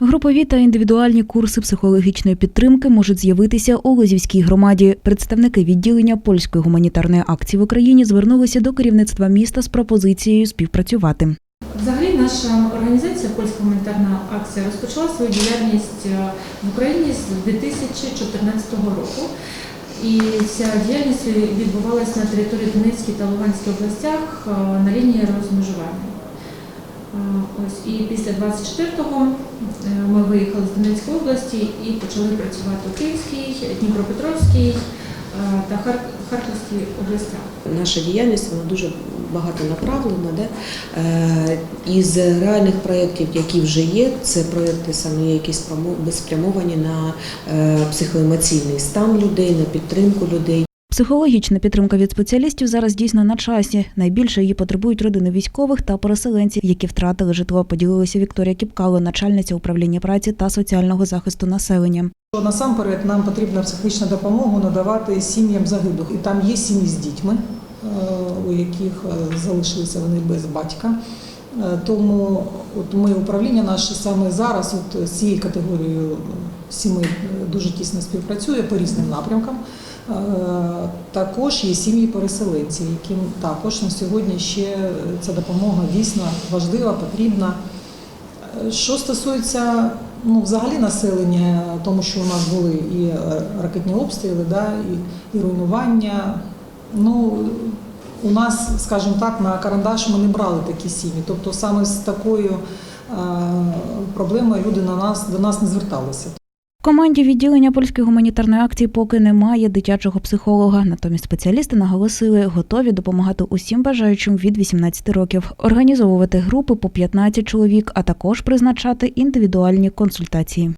Групові та індивідуальні курси психологічної підтримки можуть з'явитися у Лозівській громаді. Представники відділення польської гуманітарної акції в Україні звернулися до керівництва міста з пропозицією співпрацювати. Взагалі, наша організація Польська гуманітарна акція розпочала свою діяльність е, в Україні з 2014 року. І ця діяльність відбувалася на території Донецької та Луганської областях е, на лінії розмежування. Е, Ось і після 24-го е, ми виїхали з Донецької області і почали працювати у Київській, Дніпропетровській е, та Хар- Харківській областях. Наша діяльність вона дуже багатонаправлена. Де? Із реальних проєктів, які вже є, це проєкти саме які спрямовані на психоемоційний стан людей, на підтримку людей. Психологічна підтримка від спеціалістів зараз дійсно на часі. Найбільше її потребують родини військових та переселенців, які втратили житло. Поділилася Вікторія Кіпкало, начальниця управління праці та соціального захисту населення. Насамперед нам потрібно психологічну допомогу надавати сім'ям загиблих. І там є сім'ї з дітьми, е, у яких е, залишилися вони без батька. Е, Тому от ми управління наше саме зараз от з цією категорією сімей дуже тісно співпрацює по різним напрямкам. Е, Також є сім'ї переселенців, яким також на сьогодні ще ця допомога дійсно важлива, потрібна. Е, Що стосується ну, взагалі населення, тому що у нас були і ракетні обстріли, да, і, і руйнування. Ну, у нас, скажімо так, на карандаш ми не брали такі сім'ї. Тобто саме з такою е, проблемою люди на нас, до нас не зверталися. Команді відділення польської гуманітарної акції поки немає дитячого психолога. Натомість спеціалісти наголосили, готові допомагати усім бажаючим від 18 років, організовувати групи по 15 чоловік, а також призначати індивідуальні консультації.